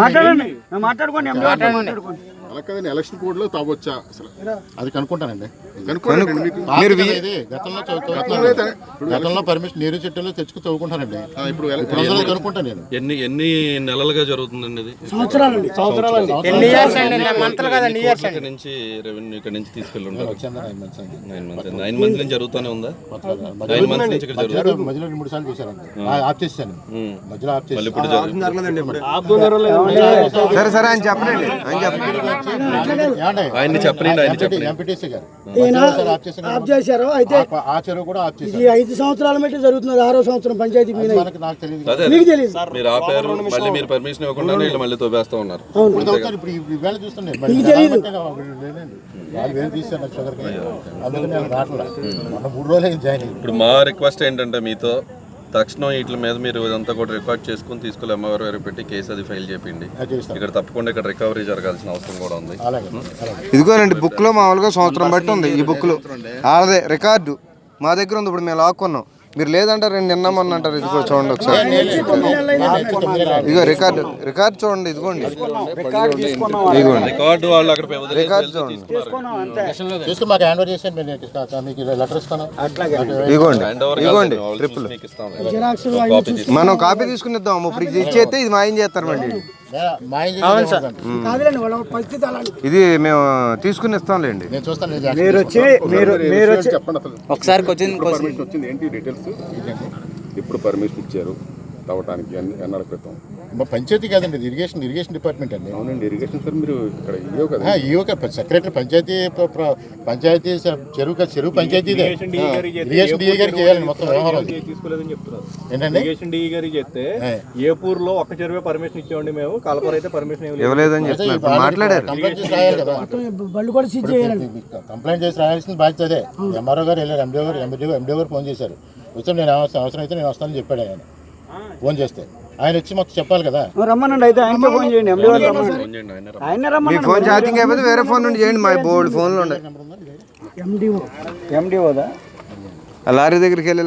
మాట్లాడండి. మాట్లాడుకోండి మాట్లాడుకోండి. అలా కదండి ఎలక్షన్ కోడ్లో తాగొచ్చా అసలు అది కనుక్కుంటానండి. మీరు గతంలో గతంలో పర్మిషన్ నీరు చెట్టులో తెచ్చుకు చదువుకుంటానండి ఇప్పుడు ఇప్పుడు కనుక్కుంటాను నేను. ఎన్ని ఎన్ని నెలలుగా జరుగుతుందండి ఇది? సంవత్సరాలండి సంవత్సరాలండి. ఇక్కడ నుంచి రెవెన్యూ ఇక్కడ నుంచి తీసుకెళ్ళి ఉంటారు? నైన్ మంత్స్ నైన్ మంత్స్ నుంచి జరుగుతూనే ఉందా? నైన్ మంత్స్ నుంచి ఇక్కడ జరుగుతుంది. మధ్యలో మూడు సార్లు చేశారండి. ఆ- ఆఫ్ చేశాను మధ్యలో ఆఫ్ జరుగుతుంది సరే సరే ఆయన చెప్పండి. ఆయన చెప్పండి. ఆయన చెప్పండి ఆఫ్ చేశారు. అయితే ఈ ఐదు సంవత్సరాల మట్టి జరుగుతున్నది. ఆరో సంవత్సరం పంచాయతీ మీద. మనకి నాకు తెలియదు. అదే మీకు తెలియదు. మీరు ఆపారు మళ్ళీ మీరు పర్మిషన్ ఇవ్వకుండా వీళ్ళు మళ్ళీ తోపేస్తా ఉన్నారు. ఇప్పుడు మా రిక్వెస్ట్ ఏంటంటే మీతో తక్షణం వీటి మీద మీరు ఇదంతా కూడా రికార్డ్ చేసుకుని తీసుకెళ్ళి అమ్మవారి వారికి పెట్టి కేసు అది ఫైల్ చేయండి ఇక్కడ తప్పకుండా ఇక్కడ రికవరీ జరగాల్సిన అవసరం కూడా ఉంది. ఇదిగోనండి బుక్లో మామూలుగా సంవత్సరం బట్టి ఉంది ఈ బుక్లో అదే రికార్డు మా దగ్గర ఉంది ఇప్పుడు మేము లాక్కున్నాం. మీరు లేదంటారు రెండు నిన్న మొన్న అంటారు ఇదిగో చూడండి ఒకసారి. ఇదిగో రికార్డు రికార్డు చూడండి ఇదిగోండి. ఇదిగోండి. రికార్డు వాళ్ళు అక్కడ వదిలేసి రికార్డు వెళ్తే చూడండి. ఇదిగోండి ఇదిగోండి ట్రిపుల్ మనం కాపీ తీసుకుని ఇద్దాం ఇప్పుడు ఇది ఇచ్చేస్తే ఇది మాయం చేస్తారు మళ్ళీ. ఇది మేము తీసుకుని ఇస్తాంలేండి నేను చూస్తాను నేను మీరు వచ్చి మీరు మీరు వచ్చి ఒకసారి వచ్చింది పర్మిషన్ వచ్చింది ఏంటి డీటెయిల్స్ ఎప్పుడు పర్మిషన్ ఇచ్చారు తవ్వటానికి ఎన్ని ఎన్నాళ్ళ క్రితం? మా పంచాయతీ కాదండి ఇది ఇరిగేషన్ ఇరిగేషన్ డిపార్ట్మెంట్ అండి. అవునండి ఇరిగేషన్ సార్ మీరు ఇక్కడ ఇవ్వవు కదా. ఒక సెక్రటరీ పంచాయతీ ప్ర- ప్ర- పంచాయతీ స- చెరువు కా- చెరువు పంచాయతీ ఇదే. ఇరిగేషన్ డిఏ గారికి చేయాలండి మొత్తం వ్యవహారం. అది. తీసుకోలేదని చెప్తున్నారు. ఏంటండి? ఇరిగేషన్ డిఈ గారికి చెప్తే ఏ. ఏపూర్లో ఒక్క చెరువే పర్మిషన్ ఇచ్చామండి మేము కలపర అయితే పర్మిషన్ ఇవ్వలేదు ఇవ్వలేదని చెప్తున్నారు. ఇప్పుడు మాట్లాడారు. కంప్లైంట్ చేసి రాయాలి కదా. బళ్ళు కూడా సీజ్ చేయాలండి. కంప్లైంట్ చేసి రాయాల్సిన బాధ్యత అదే. ఎంఆర్ఓ గారు వెళ్ళారు ఎండిఓ గారు ఎండిఓ ఎండిఓ గారు ఫోన్ చేశారు. వచ్చి నేను అవసరం అవసరం అయితే నేను వస్తానని చెప్పాడు ఆయన. ఫోన్ చేస్తే. ఆయన వచ్చి మాకు చెప్పాలి కదా. రమ్మనండి అయితే ఆయనకే ఫోన్ చేయండి ఎండి గారు రమ్మనండి ఫోన్ చేయండి ఆయన మీ రమ్మనండి ఫోన్ ఛార్జింగ్ అయిపోతే వేరే ఫోన్ నుండి చేయండి మా బోర్డు ఫోన్లో ఉండే ఎండిఓ ఎండిఓదా ఆ లారీ దగ్గరికి వెళ్ళి